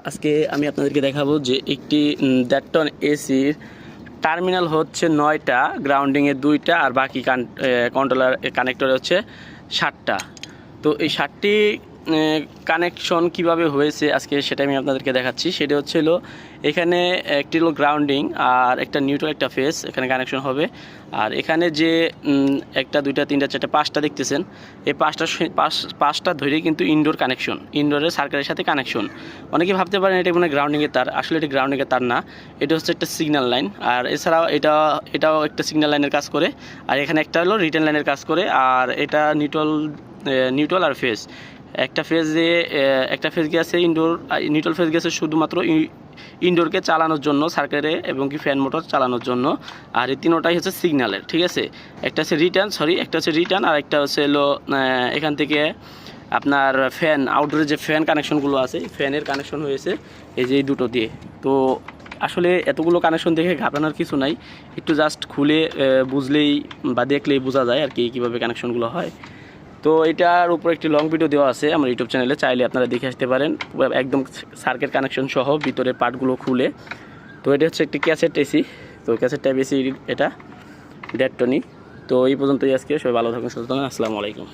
আজকে আমি আপনাদেরকে দেখাবো যে একটি দেড় টন এসির টার্মিনাল হচ্ছে নয়টা গ্রাউন্ডিংয়ে দুইটা, আর বাকি কান কন্ট্রোলার কানেক্টর হচ্ছে ষাটটা তো এই ষাটটি কানেকশন কীভাবে হয়েছে আজকে সেটা আমি আপনাদেরকে দেখাচ্ছি। সেটা হচ্ছে হলো এখানে একটি হলো গ্রাউন্ডিং আর একটা নিউট্রাল একটা ফেস এখানে কানেকশন হবে। আর এখানে যে একটা, দুইটা, তিনটা, চারটা, পাঁচটা দেখতেছেন, এই পাঁচটা পাঁচ, পাঁচটা ধরে কিন্তু ইনডোর কানেকশন ইনডোরের সার্কারের সাথে কানেকশন অনেকে ভাবতে পারেন এটা মানে গ্রাউন্ডিংয়ের তার, আসলে এটা গ্রাউন্ডিংয়ের তার না, এটা হচ্ছে একটা সিগন্যাল লাইন আর এছাড়াও এটা, এটাও একটা সিগন্যাল লাইনের কাজ করে। আর এখানে একটা হলো রিটার্ন লাইনের কাজ করে। আর এটা নিউট্রাল নিউট্রাল আর ফেস একটা ফেজে একটা ফেজ গেছে ইনডোর নিউট্রাল ফেজ গেছে শুধুমাত্র ইনডোরকে চালানোর জন্য সার্কারে এবং কি ফ্যান মোটর চালানোর জন্য। আর এই তিনোটাই হচ্ছে সিগন্যালের ঠিক আছে? একটা হচ্ছে রিটার্ন সরি একটা হচ্ছে রিটার্ন আর একটা হচ্ছে আহ, এখান থেকে আপনার ফ্যান আউটডোরের যে ফ্যান কানেকশনগুলো আছে ফ্যানের কানেকশন হয়েছে এই যে এই দুটো দিয়ে। তো আসলে এতগুলো কানেকশন দেখে ঘাবড়ানোর কিছু নাই একটু জাস্ট খুলে বুঝলেই বা দেখলেই বোঝা যায় আর কি কীভাবে কানেকশনগুলো হয়। তো এটার উপর একটি লং ভিডিও দেওয়া আছে আমার ইউটিউব চ্যানেলে চাইলে আপনারা দেখে আসতে পারেন। একদম সার্কেট কানেকশন সহ ভিতরে পার্টগুলো খুলে। তো এটা হচ্ছে একটি ক্যাসেট এসি তো ক্যাসেট টাইপ এসি এটা ডেড টনি তো এই পর্যন্তই আজকে, সবাই ভালো থাকুন সুস্থ আসসালামু আলাইকুম।